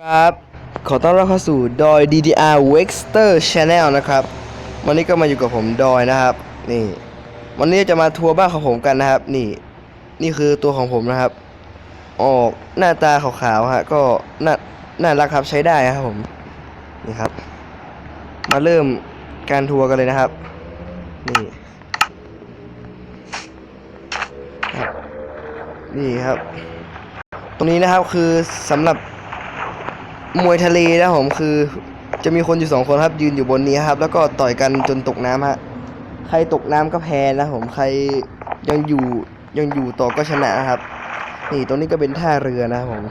ครับ ขอต้อนรับเข้าสู่ดอย DDR Wexter Channel นะครับ วันนี้ก็มาอยู่กับผมดอยนะครับ นี่ วันนี้จะมาทัวร์บ้านของผมกันนะครับ นี่ นี่คือตัวของผมนะครับ ออกหน้าตาขาวๆฮะ ก็น่า น่ารักครับใช้ได้ครับผม นี่ครับ มาเริ่มการทัวร์กันเลยนะครับ นี่ นี่ครับ ตรงนี้นะครับคือสำหรับ มวยทะเลนะผมคือ จะมีคนอยู่สองคนครับยืนอยู่บนนี้ครับ แล้วก็ต่อยกันจนตกน้ำฮะใครตกน้ำก็แพ้นะผมใครยังอยู่ยังอยู่ต่อก็ชนะครับ นี่ตรงนี้ก็เป็นท่าเรือนะผม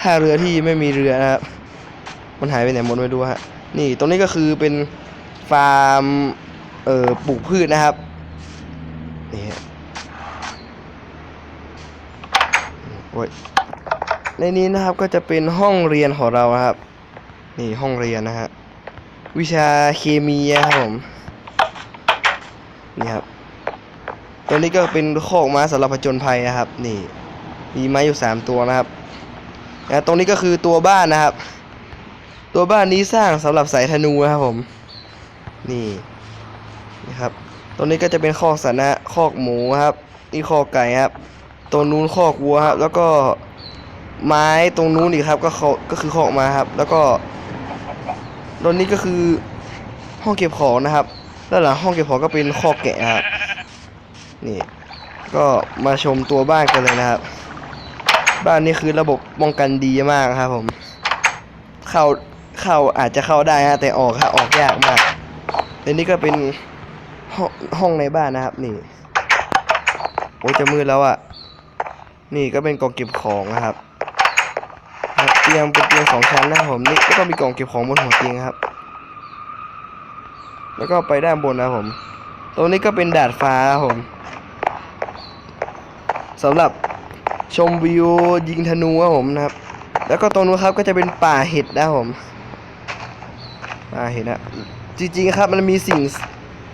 ท่าเรือที่ไม่มีเรือนะครับมันหายไปไหนหมดไม่รู้ฮะนี่ตรงนี้ก็คือเป็นฟาร์มเอ่อปลูกพืชนะครับนี่โอ้ย ในนี้นะครับก็จะเป็นห้องเรียนของเราครับ นี่ห้องเรียนนะฮะวิชาเคมีครับผมนี่ครับตัวนี้ก็เป็นโคกม้าสำหรับผจญภัยนะครับ นี่ มีไม้อยู่สามตัวนะครับนะตรงนี้ก็คือตัวบ้านนะครับ ตัวบ้านนี้สร้างสำหรับสายธนูนะครับผม นี่นะครับตรงนี้ก็จะเป็นคอกสัตว์นะคอกหมูครับนี่คอกไก่ครับตรงนู้นคอกวัวครับแล้วก็ ไม้ตรงนู้นอีกครับ ก็เขาก็คือของมาครับ แล้วก็ตรงนี้ก็คือห้องเก็บของนะครับด้านหลังห้องเก็บของก็เป็นคอกแกะครับนี่ ก็มาชมตัวบ้านกันเลยนะครับ บ้านนี้คือระบบป้องกันดีมากครับ ผม เข้าเข้าอาจจะเข้าได้ฮะแต่ออกครับออกยากมากและนี่ก็เป็นห้องห้องในบ้านนะครับนี่โอ้ยจะมืดแล้วอะ่ะ นี่ก็เป็นกล่องเก็บของนะครับ ตียงเป็นเตียงสองชั้นนะครับผมนี่แล้วก็มีกล่องเก็บของบนหัวเตียงครับ แล้วก็ไปด้านบนนะผม ตรงนี้ก็เป็นดาดฟ้าครับผมสำหรับชมวิวยิงธนูครับผมนะครับ แล้วก็ตรงนู้นครับก็จะเป็นป่าเห็ดนะผมป่าเห็ดนะจริงๆครับมันมีสิ่ง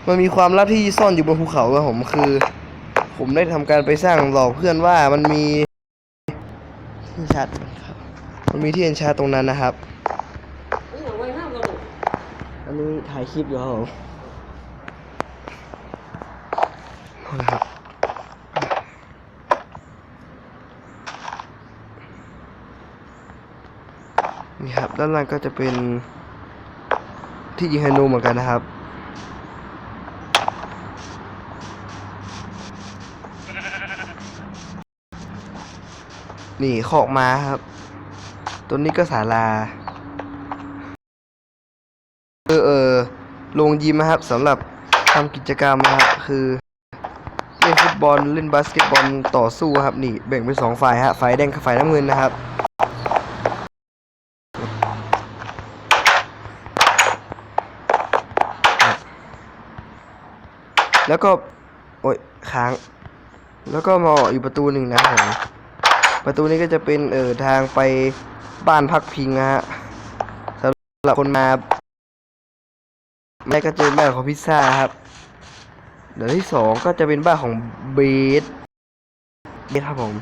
มันมีความลับที่ซ่อนอยู่บนภูเขาครับผมคือ ผมได้ทำการไปสร้างหลอกเพื่อนว่ามันมีที่ชัด มันมีที่เอ็นชาตรงนั้นนะครับนี่เอาไว้ห้ามเราลูกอันนี้ถ่ายคลิปอยู่ครับผมเอาละครับนี่ครับ ด้านล่างก็จะเป็นที่ยิงไฮโนเหมือนกันนะครับนี่ขอกมาครับ ตัวนี้ก็ศาลาเออเออโรงยิมนะครับสำหรับทำกิจกรรมนะครับคือเล่นฟุตบอลเล่นบาสเกตบอลต่อสู้ครับนี่แบ่งเป็นสองฝ่ายฮะฝ่ายแดงกับฝ่ายน้ำเงินนะครับแล้วก็โอ้ยค้าง แล้วก็มาออกอีกประตูหนึ่งนะครับผมประตูนี้ก็จะเป็นเออทางไป บ้านพักพิงนะฮะสำหรับคนมาแม่ก็จะเป็นบ้านของพิซซ่าครับเดี๋ยวที่สองก็จะเป็นบ้านของเบสเบสครับผม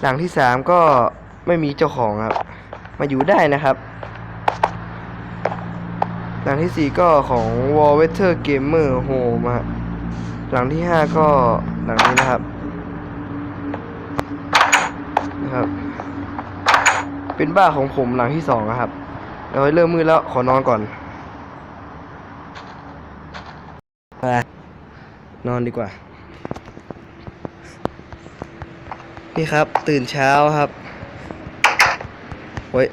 หลังที่สามก็ไม่มีเจ้าของครับ มาอยู่ได้นะครับ หลังที่สี่ก็ของ w a l w e t e r Gamer Home ฮะหลังที่ห้าก็หลังนี้นะครับ ครับ เป็นบ้านของผมหลังที่สองนะครับเราเริ่มมืดแล้วขอนอนก่อนไปนอนดีกว่า นี่ครับ ตื่นเช้าครับโอ้ย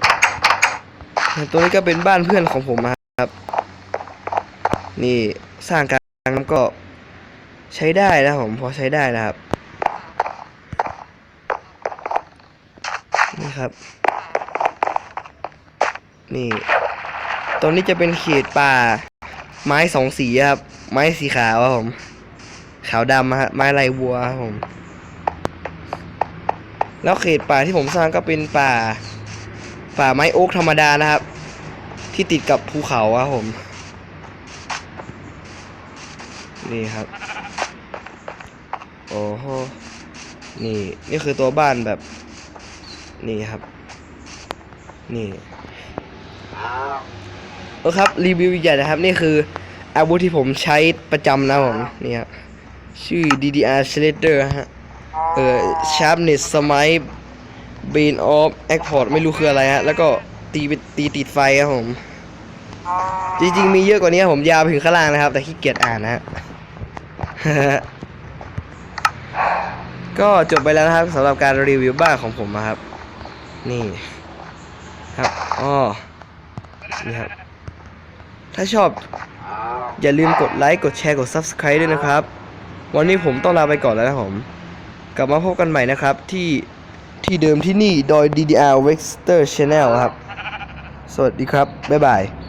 ตัวนี้ก็เป็นบ้านเพื่อนของผมครับ นี่สร้างกลางน้ำก็ใช้ได้นะผมพอใช้ได้นะครับ นี่ครับ นี่ ตรงนี้จะเป็นเขตป่า ไม้สองสีครับ ไม้สีขาวครับผม ขาวดำฮะ ไม้ลายวัวครับผม แล้วเขตป่าที่ผมสร้างก็เป็นป่า ป่าไม้โอ๊กธรรมดานะครับ ที่ติดกับภูเขาครับผม นี่ครับ โอ้โหนี่ นี่คือตัวบ้านแบบ นี่ครับ นี่โอ้ครับ รีวิวอีกอย่างนะครับ นี่คืออาวุธที่ผมใช้ประจำนะผมนี่ครับชื่อ DDR Shredder ฮะ เอ่อ Sharpness Smite Bane of Export ไม่รู้คืออะไรฮะ แล้วก็ตีไปตีติดไฟครับผม จริงๆ มีเยอะกว่านี้ครับผมยาวไปถึงข้างล่างนะครับ แต่ขี้เกียจอ่านนะฮะ ก็จบไปแล้วนะครับสำหรับการรีวิวบ้านของผมนะครับ นี่ครับอ๋อนี่ครับ ถ้าชอบ อย่าลืมกดไลค์ กดแชร์ กด Subscribe ด้วยนะครับ วันนี้ผมต้องลาไปก่อนแล้วนะผม กลับมาพบกันใหม่นะครับที่ที่เดิมที่นี่ โดย DDR Vector Channel ครับ สวัสดีครับ บ๊ายบาย